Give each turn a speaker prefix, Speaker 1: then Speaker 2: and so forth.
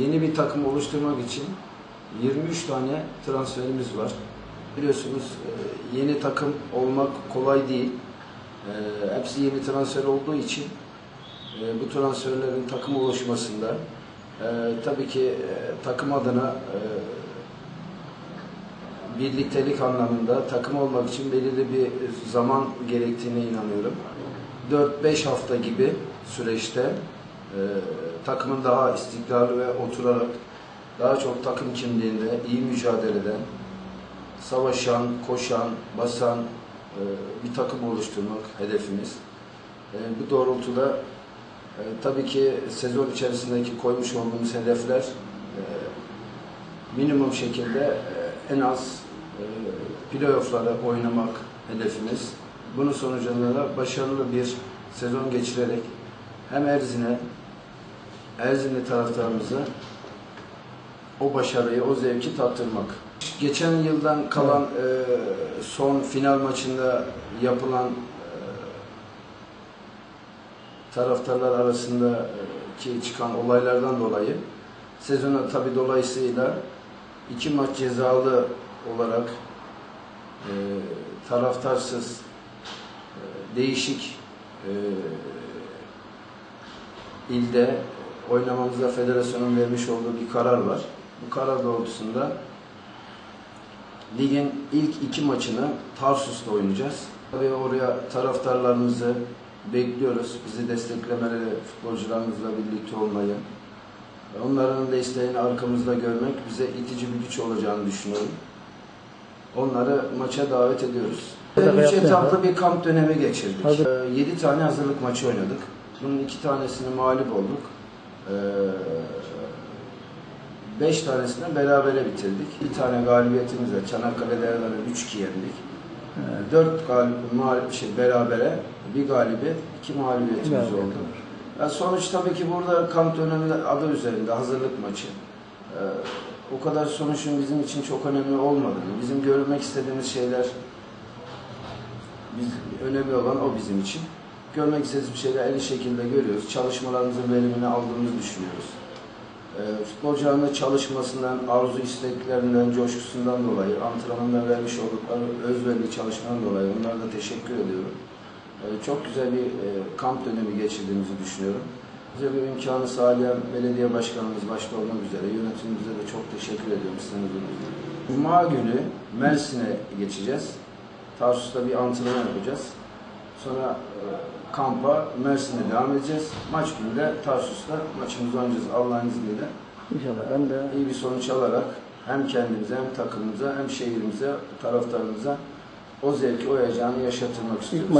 Speaker 1: yeni bir takım oluşturmak için 23 tane transferimiz var. Biliyorsunuz e, yeni takım olmak kolay değil. E, hepsi yeni transfer olduğu için e, bu transferlerin takım oluşmasında tabii ki takım adına birliktelik anlamında takım olmak için belirli bir zaman gerektiğine inanıyorum. 4-5 hafta gibi süreçte e, takımın daha istikrarlı ve oturarak daha çok takım kimliğinde, iyi mücadeleden, savaşan, koşan, basan e, bir takım oluşturmak hedefimiz. E, bu doğrultuda e, tabii ki sezon içerisindeki koymuş olduğumuz hedefler e, minimum şekilde e, en az e, playoff'lara oynamak hedefimiz. Bunun sonucunda da başarılı bir sezon geçirerek hem Erzin'e, Erzinli taraftarımıza o başarıyı, o zevki tattırmak. Geçen yıldan kalan e, son final maçında yapılan e, taraftarlar arasında e, ki çıkan olaylardan dolayı sezona tabi dolayısıyla iki maç cezalı olarak e, taraftarsız e, değişik e, ilde oynamamıza federasyonun vermiş olduğu bir karar var. Bu karar doğrultusunda ligin ilk iki maçını Tarsus'ta oynayacağız. Tabii oraya taraftarlarımızı bekliyoruz. Bizi desteklemeleri, futbolcularımızla birlikte olmayı. Onların desteğini arkamızda görmek bize itici bir güç olacağını düşünüyorum. Onları maça davet ediyoruz. Üç etaplı bir kamp dönemi geçirdik.
Speaker 2: Hazır.
Speaker 1: 7 tane hazırlık maçı oynadık. Bunun iki tanesini mağlup olduk. 5 tanesini berabere bitirdik. Bir tane galibiyetimizle Çanakkale Değerleri 3-2 yendik. 4 galib mağlup şey berabere bir galibiyet, iki mağlubiyetimiz
Speaker 2: Galibiyet
Speaker 1: oldu. Yani sonuç tabii ki burada kamp dönemi adı üzerinde hazırlık maçı. Ee, o kadar sonuçun bizim için çok önemli olmadığını, bizim görmek istediğimiz şeyler biz, önemli olan o bizim için. Görmek istediğimiz bir şeyler en iyi şekilde görüyoruz. Çalışmalarımızın verimini aldığımızı düşünüyoruz. Ee, futbolcuların çalışmasından, arzu isteklerinden, coşkusundan dolayı, antrenmanda vermiş oldukları özverili çalışmadan dolayı onlara da teşekkür ediyorum. Ee, çok güzel bir e, kamp dönemi geçirdiğimizi düşünüyorum. Bize bu imkanı sağlayan belediye başkanımız başta olmak üzere yönetimimize de çok teşekkür ediyorum sizin Cuma günü Mersin'e geçeceğiz. Tarsus'ta bir antrenman yapacağız. Sonra e, kampa Mersin'e devam edeceğiz. Maç günü de Tarsus'ta maçımızı oynayacağız Allah'ın izniyle.
Speaker 2: İnşallah ben de
Speaker 1: İyi bir sonuç alarak hem kendimize hem takımımıza hem şehrimize, taraftarımıza o zevki, o heyecanı yaşatırmak istiyoruz.